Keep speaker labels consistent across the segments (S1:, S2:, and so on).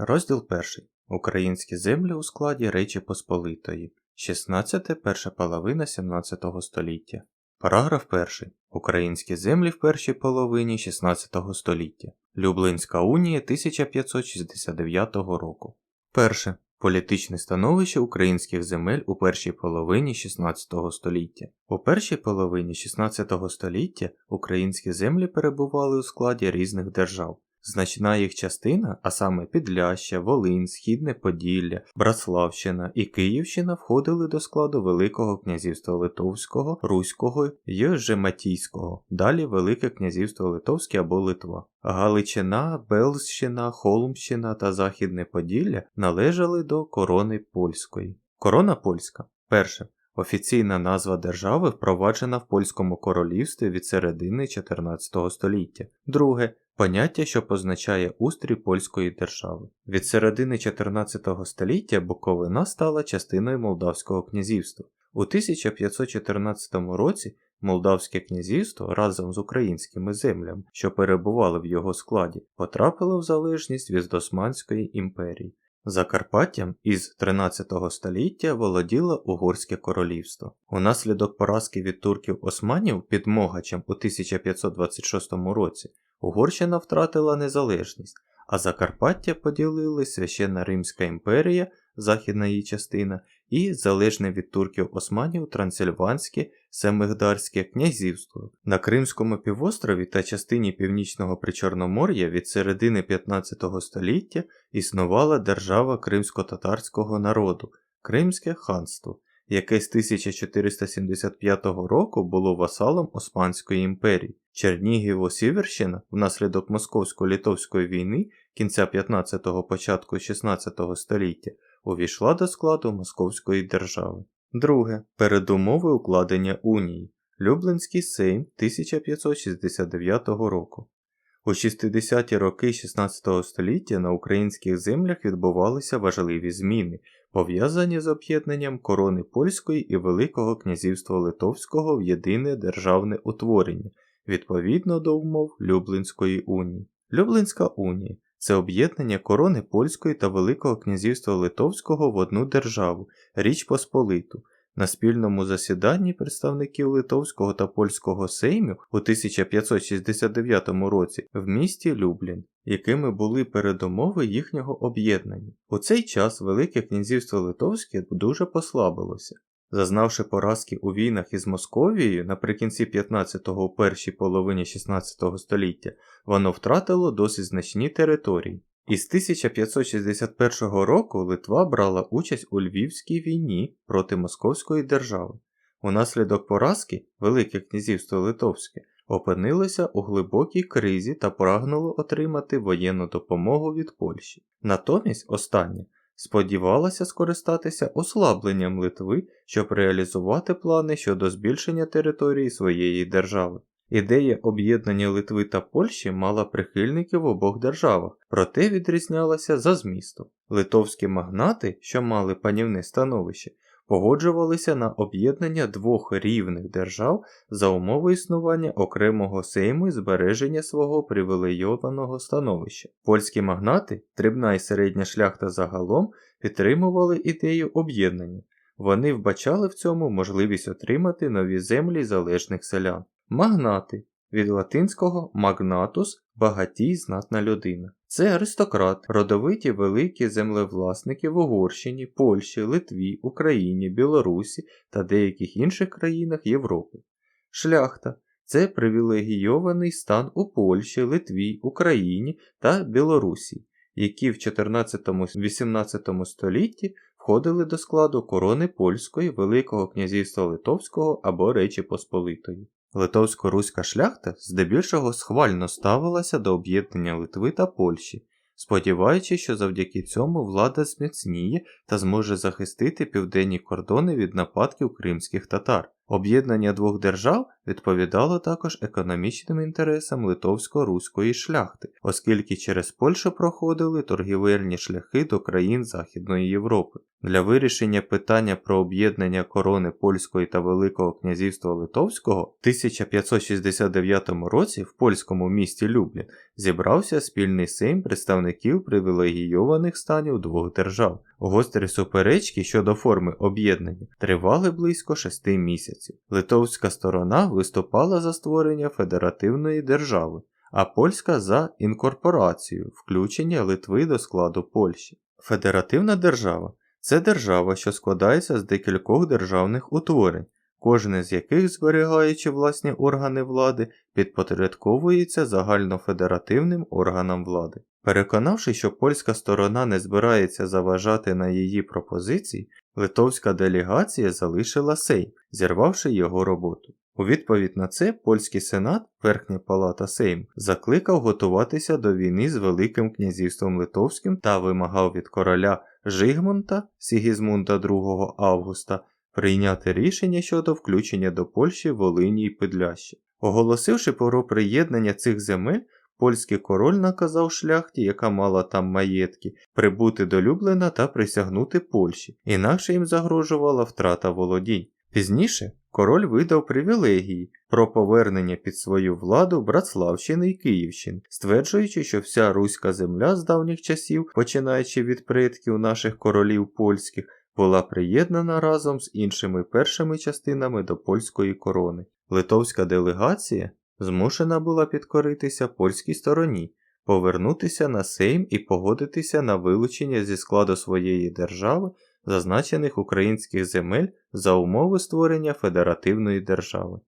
S1: Розділ 1. Українські землі у складі Речі Посполитої. 16. Перша половина 17 століття. Параграф 1. Українські землі в першій половині 16 століття. Люблинська унія 1569 року. Перше. Політичне становище українських земель у першій половині 16 століття. У першій половині 16 століття українські землі перебували у складі різних держав. Значна їх частина, а саме Підляща, Волинь, Східне Поділля, Братславщина і Київщина входили до складу Великого князівства Литовського, Руського і Жематійського, далі Велике князівство Литовське або Литва. Галичина, Белзщина, Холмщина та Західне Поділля належали до корони польської. Корона польська. Перше. Офіційна назва держави впроваджена в польському королівстві від середини 14 століття. Друге поняття, що позначає устрій польської держави. Від середини 14 століття Буковина стала частиною Молдавського князівства. У 1514 році Молдавське князівство разом з українськими землями, що перебували в його складі, потрапило в залежність від Османської імперії. Закарпаттям із 13 століття володіло Угорське королівство. Унаслідок поразки від турків османів під Могачем у 1526 році Угорщина втратила незалежність, а Закарпаття поділили Священна Римська імперія, західна її частина, і залежне від турків османів Трансильванське Семигдарське князівство. На Кримському півострові та частині північного Причорномор'я від середини 15 століття існувала держава кримсько-татарського народу Кримське ханство, яке з 1475 року було васалом Османської імперії. Чернігіво-Сіверщина внаслідок московсько-литовської війни кінця 15-го початку 16-го століття увійшла до складу Московської держави. Друге. Передумови укладення унії. Люблинський Сейм 1569 року. У 60-ті роки 16 століття на українських землях відбувалися важливі зміни, пов'язані з об'єднанням корони польської і Великого князівства Литовського в єдине державне утворення відповідно до умов Люблинської унії. Люблинська унія це об'єднання корони польської та Великого князівства Литовського в одну державу, Річ Посполиту. На спільному засіданні представників Литовського та польського сеймів у 1569 році в місті Люблін, якими були передумови їхнього об'єднання. У цей час Велике князівство Литовське дуже послабилося. Зазнавши поразки у війнах із Московією наприкінці 15-го у першій половині 16 століття, воно втратило досить значні території. Із 1561 року Литва брала участь у Львівській війні проти Московської держави. Унаслідок поразки Велике князівство Литовське опинилося у глибокій кризі та прагнуло отримати воєнну допомогу від Польщі. Натомість останнє сподівалася скористатися ослабленням Литви, щоб реалізувати плани щодо збільшення території своєї держави. Ідея об'єднання Литви та Польщі мала прихильників в обох державах, проте відрізнялася за змістом. Литовські магнати, що мали панівне становище, погоджувалися на об'єднання двох рівних держав за умови існування окремого сейму і збереження свого привілейованого становища. Польські магнати, дрібна і середня шляхта загалом, підтримували ідею об'єднання. Вони вбачали в цьому можливість отримати нові землі залежних селян. Магнати від латинського магнатус багатій знатна людина. Це аристократ, родовиті великі землевласники в Угорщині, Польщі, Литві, Україні, Білорусі та деяких інших країнах Європи. Шляхта це привілегійований стан у Польщі, Литві, Україні та Білорусі, які в 14-18 столітті входили до складу корони польської Великого князівства Литовського або Речі Посполитої. Литовсько-руська шляхта здебільшого схвально ставилася до об'єднання Литви та Польщі, сподіваючись, що завдяки цьому влада зміцніє та зможе захистити південні кордони від нападків кримських татар. Об'єднання двох держав відповідало також економічним інтересам литовсько-руської шляхти, оскільки через Польщу проходили торгівельні шляхи до країн Західної Європи. Для вирішення питання про об'єднання корони польської та Великого князівства Литовського в 1569 році в польському місті Люблін зібрався спільний сейм представників привілегійованих станів двох держав. Гострі суперечки щодо форми об'єднання тривали близько шести місяців. Литовська сторона виступала за створення федеративної держави, а польська за інкорпорацію, включення Литви до складу Польщі. Федеративна держава це держава, що складається з декількох державних утворень, кожне з яких, зберігаючи власні органи влади, підпорядковується загальнофедеративним органам влади. Переконавши, що польська сторона не збирається заважати на її пропозиції, литовська делегація залишила Сейм, зірвавши його роботу. У відповідь на це польський сенат, Верхня палата Сейм, закликав готуватися до війни з Великим князівством Литовським та вимагав від короля Жигмунта Сігізмунда 2 августа прийняти рішення щодо включення до Польщі Волині і Підлящі. Оголосивши про приєднання цих земель, польський король наказав шляхті, яка мала там маєтки, прибути до Люблина та присягнути Польщі, інакше їм загрожувала втрата володінь. Пізніше король видав привілегії про повернення під свою владу Братславщини і Київщини, стверджуючи, що вся руська земля з давніх часів, починаючи від предків наших королів польських, була приєднана разом з іншими першими частинами до польської корони. Литовська делегація змушена була підкоритися польській стороні, повернутися на Сейм і погодитися на вилучення зі складу своєї держави зазначених українських земель за умови створення федеративної держави.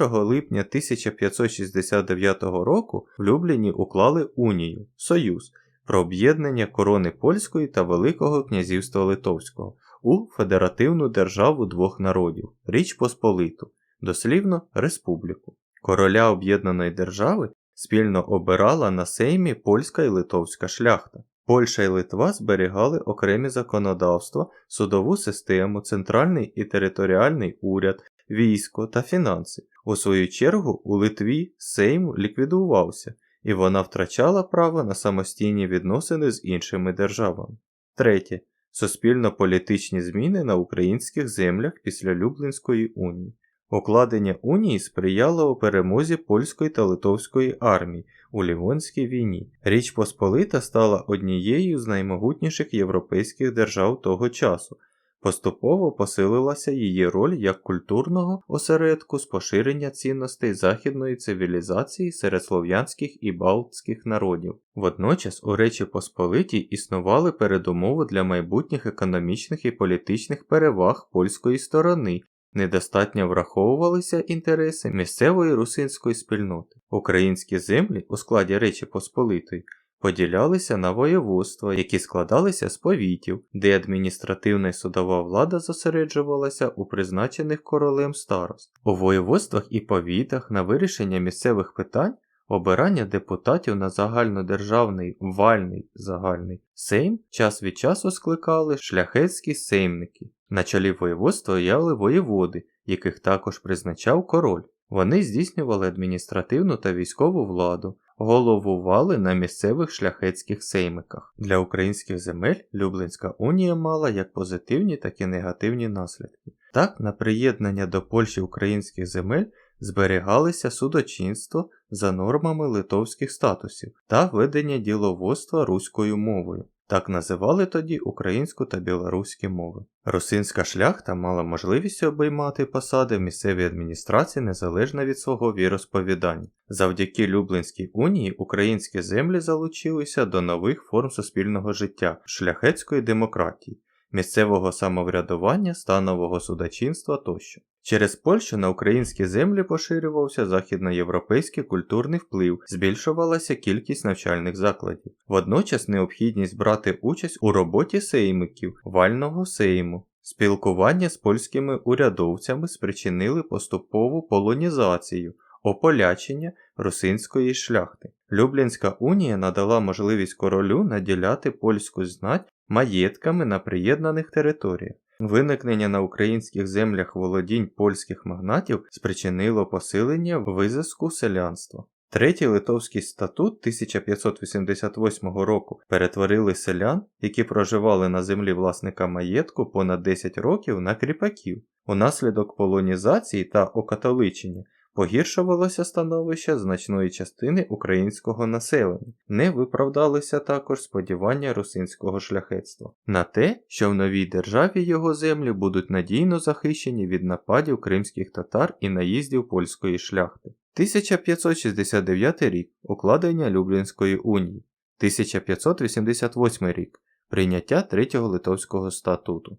S1: 1 липня 1569 року в Любліні уклали Унію Союз про об'єднання корони польської та Великого князівства Литовського у федеративну державу двох народів Річ Посполиту, дослівно Республіку. Короля об'єднаної держави спільно обирала на сеймі польська і литовська шляхта. Польща і Литва зберігали окремі законодавства, судову систему, центральний і територіальний уряд, військо та фінанси. У свою чергу у Литві Сейм ліквідувався, і вона втрачала право на самостійні відносини з іншими державами. Третє. Суспільно-політичні зміни на українських землях після Люблінської унії. Укладення унії сприяло перемозі польської та литовської армії у Лівонській війні. Річ Посполита стала однією з наймогутніших європейських держав того часу. Поступово посилилася її роль як культурного осередку з поширення цінностей західної цивілізації серед слов'янських і балтських народів. Водночас у Речі Посполитій існували передумови для майбутніх економічних і політичних переваг польської сторони, недостатньо враховувалися інтереси місцевої русинської спільноти. Українські землі у складі Речі Посполитої поділялися на воєводства, які складалися з повітів, де адміністративна і судова влада зосереджувалася у призначених королем старост. У воєводствах і повітах на вирішення місцевих питань. Обирання депутатів на загальнодержавний вальний загальний сейм час від часу скликали шляхетські сеймники. На чолі воєводства стояли воєводи, яких також призначав король. Вони здійснювали адміністративну та військову владу, головували на місцевих шляхетських сеймиках. Для українських земель Люблинська унія мала як позитивні, так і негативні наслідки. Так, на приєднання до Польщі українських земель зберігалися судочинство за нормами литовських статусів та ведення діловодства руською мовою. Так називали тоді українську та білоруські мови. Русинська шляхта мала можливість обіймати посади в місцевій адміністрації незалежно від свого віросповідання. Завдяки Люблинській унії українські землі залучилися до нових форм суспільного життя, шляхетської демократії, місцевого самоврядування, станового судочинства тощо. Через Польщу на українські землі поширювався західноєвропейський культурний вплив, збільшувалася кількість навчальних закладів. Водночас необхідність брати участь у роботі сеймиків, вального сейму. Спілкування з польськими урядовцями спричинили поступову полонізацію, ополячення русинської шляхти. Люблінська унія надала можливість королю наділяти польську знать маєтками на приєднаних територіях. Виникнення на українських землях володінь польських магнатів спричинило посилення визиску селянства. Третій Литовський статут 1588 року перетворили селян, які проживали на землі власника маєтку понад 10 років на кріпаків. Унаслідок полонізації та окатоличення погіршувалося становище значної частини українського населення, не виправдалися також сподівання русинського шляхетства на те, що в новій державі його землі будуть надійно захищені від нападів кримських татар і наїздів польської шляхти. 1569 рік укладення Люблінської унії, 1588 рік прийняття Третього Литовського статуту.